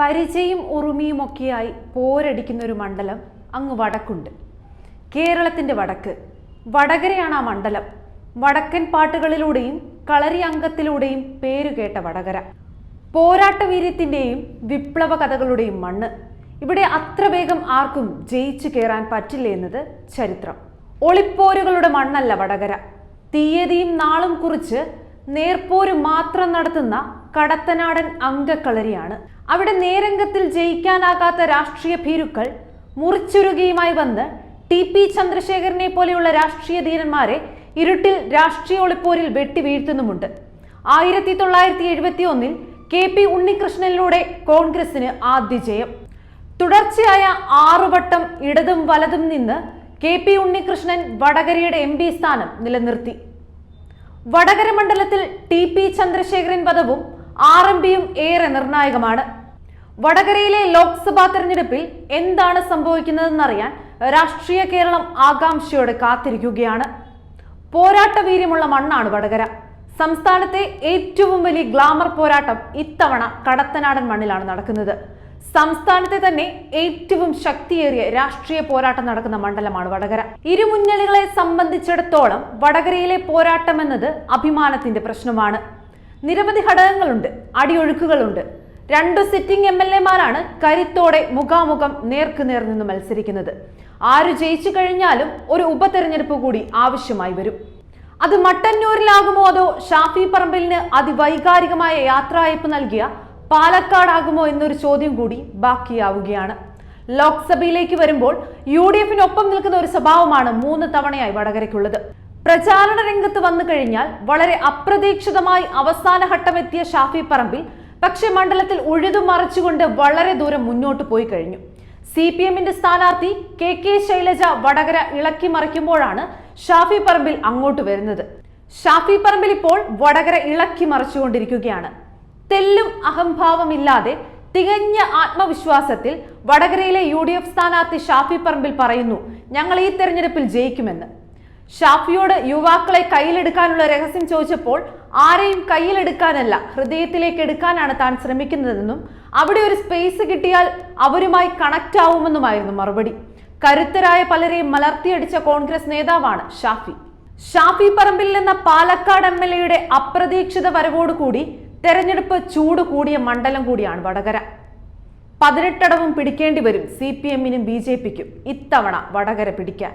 പരിചയും ഉറുമിയുമൊക്കെയായി പോരടിക്കുന്ന ഒരു മണ്ഡലം അങ്ങ് വടക്കുണ്ട്. കേരളത്തിന്റെ വടക്ക്. വടകരയാണ് ആ മണ്ഡലം. വടക്കൻ പാട്ടുകളിലൂടെയും കളരി അംഗത്തിലൂടെയും പേരുകേട്ട വടകര. പോരാട്ടവീര്യത്തിന്റെയും വിപ്ലവ കഥകളുടെയും മണ്ണ്. ഇവിടെ അത്ര വേഗം ആർക്കും ജയിച്ചു കയറാൻ പറ്റില്ല എന്നത് ചരിത്രം. ഒളിപ്പോരുകളുടെ മണ്ണല്ല വടകര. തീയതിയും നാളും കുറിച്ച് നേർപ്പോര് മാത്രം നടത്തുന്ന കടത്തനാടൻ അംഗക്കളരിയാണ്. അവിടെ നേരംഗത്തിൽ ജയിക്കാനാകാത്ത രാഷ്ട്രീയ ഭീരുക്കൾ മുറിച്ചുരുകയുമായി വന്ന് ടി പി ചന്ദ്രശേഖരനെ പോലെയുള്ള രാഷ്ട്രീയ ധീരന്മാരെ ഇരുട്ടിൽ രാഷ്ട്രീയ ഒളിപ്പോരിൽ വെട്ടി വീഴ്ത്തുന്നുമുണ്ട്. ആയിരത്തി തൊള്ളായിരത്തി എഴുപത്തി ഒന്നിൽ കെ പി ഉണ്ണികൃഷ്ണനിലൂടെ കോൺഗ്രസിന് ആദ്യ ജയം. തുടർച്ചയായ ആറുവട്ടം ഇടതും വലതും നിന്ന് കെ പി ഉണ്ണികൃഷ്ണൻ വടകരയുടെ എം പി സ്ഥാനം നിലനിർത്തി. വടകര മണ്ഡലത്തിൽ ടി പി ചന്ദ്രശേഖരൻ വധവും ആർ എം പിയും ഏറെ നിർണായകമാണ്. വടകരയിലെ ലോക്സഭാ തെരഞ്ഞെടുപ്പിൽ എന്താണ് സംഭവിക്കുന്നതെന്നറിയാൻ രാഷ്ട്രീയ കേരളം ആകാംക്ഷയോടെ കാത്തിരിക്കുകയാണ്. പോരാട്ട വീര്യമുള്ള മണ്ണാണ് വടകര. സംസ്ഥാനത്തെ ഏറ്റവും വലിയ ഗ്ലാമർ പോരാട്ടം ഇത്തവണ കടത്തനാടൻ മണ്ണിലാണ് നടക്കുന്നത്. സംസ്ഥാനത്തെ തന്നെ ഏറ്റവും ശക്തിയേറിയ രാഷ്ട്രീയ പോരാട്ടം നടക്കുന്ന മണ്ഡലമാണ് വടകര. ഇരുമുന്നണികളെ സംബന്ധിച്ചിടത്തോളം വടകരയിലെ പോരാട്ടം എന്നത് അഭിമാനത്തിന്റെ പ്രശ്നമാണ്. നിരവധി ഘടകങ്ങളുണ്ട് അടിയൊഴുക്കുകളുണ്ട്. രണ്ടു സിറ്റിംഗ് എം എൽ എമാരാണ് കരുത്തോടെ മുഖാമുഖം നേർക്കുനേർ നിന്ന് മത്സരിക്കുന്നത്. ആര് ജയിച്ചു കഴിഞ്ഞാലും ഒരു ഉപതെരഞ്ഞെടുപ്പ് കൂടി ആവശ്യമായി വരും. അത് മട്ടന്നൂരിലാകുമോ അതോ ഷാഫി പറമ്പിലിന് അതിവൈകാരികമായ യാത്രയപ്പ് നൽകിയ പാലക്കാടാകുമോ എന്നൊരു ചോദ്യം കൂടി ബാക്കിയാവുകയാണ്. ലോക്സഭയിലേക്ക് വരുമ്പോൾ യു ഡി എഫിനൊപ്പം നിൽക്കുന്ന ഒരു സ്വഭാവമാണ് മൂന്ന് തവണയായി വടകരയ്ക്കുള്ളത്. പ്രചാരണ രംഗത്ത് വന്നു കഴിഞ്ഞാൽ വളരെ അപ്രതീക്ഷിതമായി അവസാന ഘട്ടമെത്തിയ ഷാഫി പറമ്പിൽ പക്ഷെ മണ്ഡലത്തിൽ ഉഴുതു മറിച്ചുകൊണ്ട് വളരെ ദൂരം മുന്നോട്ട് പോയി കഴിഞ്ഞു. സി പി എമ്മിന്റെ സ്ഥാനാർത്ഥി കെ കെ ശൈലജ വടകര ഇളക്കി മറിക്കുമ്പോഴാണ് ഷാഫി പറമ്പിൽ അങ്ങോട്ട് വരുന്നത്. ഷാഫി പറമ്പിൽ ഇപ്പോൾ വടകര ഇളക്കി മറിച്ചുകൊണ്ടിരിക്കുകയാണ്. തെല്ലും അഹംഭാവമില്ലാതെ തികഞ്ഞ ആത്മവിശ്വാസത്തിൽ വടകരയിലെ യു ഡി എഫ് സ്ഥാനാർത്ഥി ഷാഫി പറമ്പിൽ പറയുന്നു ഞങ്ങൾ ഈ തെരഞ്ഞെടുപ്പിൽ ജയിക്കുമെന്ന്. ഷാഫിയോട് യുവാക്കളെ കയ്യിലെടുക്കാനുള്ള രഹസ്യം ചോദിച്ചപ്പോൾ ആരെയും കയ്യിലെടുക്കാനല്ല ഹൃദയത്തിലേക്ക് എടുക്കാനാണ് താൻ ശ്രമിക്കുന്നതെന്നും അവിടെ ഒരു സ്പേസ് കിട്ടിയാൽ അവരുമായി കണക്ട് ആവുമെന്നുമായിരുന്നു മറുപടി. കരുത്തരായ പലരെയും മലർത്തിയടിച്ച കോൺഗ്രസ് നേതാവാണ് ഷാഫി. ഷാഫി പറമ്പിൽ എന്ന പാലക്കാട് എം എൽ എയുടെ അപ്രതീക്ഷിത വരവോടുകൂടി തെരഞ്ഞെടുപ്പ് ചൂട് കൂടിയ മണ്ഡലം കൂടിയാണ് വടകര. പതിനെട്ടടവും പിടിക്കേണ്ടി വരും സി പി എമ്മിനും ബി ജെ പിക്കും ഇത്തവണ വടകര പിടിക്കാൻ.